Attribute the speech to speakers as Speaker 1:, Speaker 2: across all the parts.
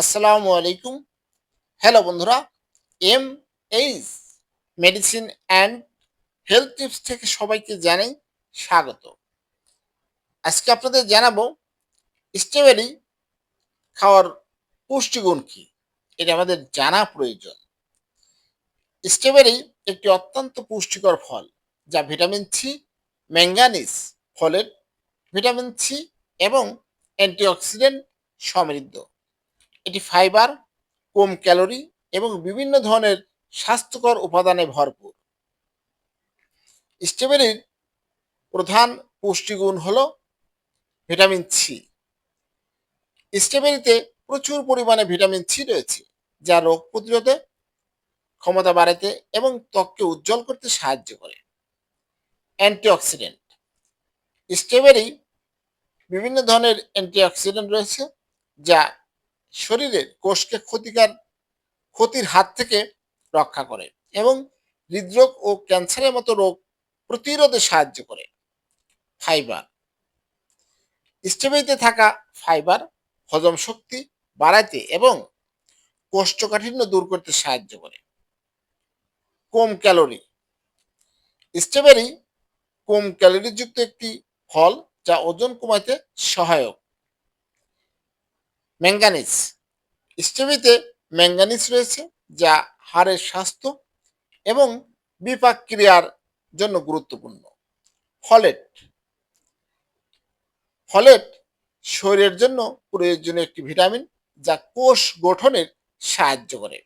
Speaker 1: আসসালামু আলাইকুম। হ্যালো বন্ধুরা M H medicine and health tips থেকে সবাইকে জানাই স্বাগত। আজকে আপনাদের জানাব স্ট্রবেরি খাওয়ার পুষ্টিগুণ কি? এটা আমাদের জানা প্রয়োজন। স্ট্রবেরি একটি অত্যন্ত পুষ্টিকর ফল যা ভিটামিন সি ম্যাঙ্গানিজ ফলের ভিটামিন সি এবং অ্যান্টিঅক্সিডেন্ট সমৃদ্ধ। এটি ফাইবার কম ক্যালোরি এবং বিভিন্ন ধরনের স্বাস্থ্যকর উপাদানে ভরপুর। স্ট্রবেরির প্রধান পুষ্টিগুণ হল ভিটামিন সি স্ট্রবেরিতে প্রচুর পরিমাণে ভিটামিন সি রয়েছে, যা রোগ প্রতিরোধে ক্ষমতা বাড়াতে এবং ত্বককে উজ্জ্বল করতে সাহায্য করে। অ্যান্টিঅক্সিডেন্ট। স্ট্রবেরি বিভিন্ন ধরনের অ্যান্টিঅক্সিডেন্ট রয়েছে, যা শরীরের কোষকে ক্ষতিকার, ক্ষতির হাত থেকে রক্ষা করে এবং হৃদরোগ ও ক্যান্সারের মতো রোগ প্রতিরোধে সাহায্য করে। ফাইবার। স্ট্রবেরিতে থাকা ফাইবার হজম শক্তি বাড়াতে এবং কোষ্ঠকাঠিন্য দূর করতে সাহায্য করে। কম ক্যালোরি। স্ট্রবেরি কম ক্যালোরিযুক্ত একটি ফল যা ওজন কমাতে সহায়ক। ম্যাঙ্গানিজ। স্ট্রবেরিতে ম্যাঙ্গানিজ রয়েছে, যা হাড়ের স্বাস্থ্য এবং বিপাক ক্রিয়ার জন্য গুরুত্বপূর্ণ। ফলেট। ফলেট শরীরের জন্য প্রয়োজনীয় একটি ভিটামিন, যা কোষ গঠনের সাহায্য করে।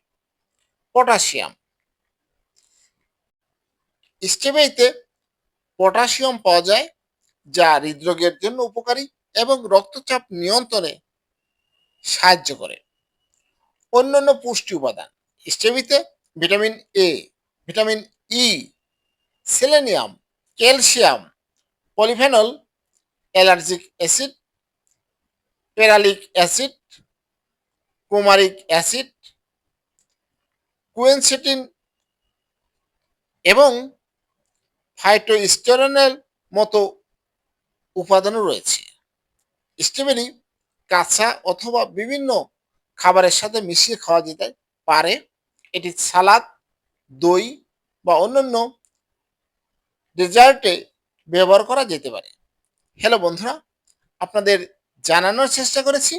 Speaker 1: পটাশিয়াম। স্ট্রবেরিতে পটাশিয়াম পাওয়া যায়, যা হৃদরোগের জন্য উপকারী এবং রক্তচাপ নিয়ন্ত্রণে সাহায্য করে। অন্যান্য পুষ্টি উপাদান স্ট্রবেরিতে vitamin A vitamin E selenium, calcium, polyphenol, allergic acid, ferulic acid coumaric acid, quercetin এবং ফাইটোস্টেরনের মতো উপাদানও রয়েছে। স্ট্রবেরি কাঁচা অথবা বিভিন্ন খাবারের সাথে মিশিয়ে খাওয়া যেতে পারে। এটি সালাদ, দই বা অন্যান্য ডেজার্টে ব্যবহার করা যেতে পারে। হ্যালো বন্ধুরা, আপনাদের জানানোর চেষ্টা করেছি।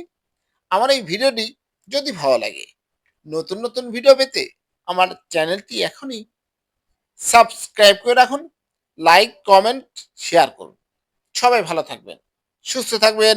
Speaker 1: আমার এই ভিডিওটি যদি ভালো লাগে, নতুন নতুন ভিডিও পেতে আমার চ্যানেলটি এখনই সাবস্ক্রাইব করে রাখুন, লাইক, কমেন্ট, শেয়ার করুন। সবাই ভালো থাকবেন, সুস্থ থাকবেন।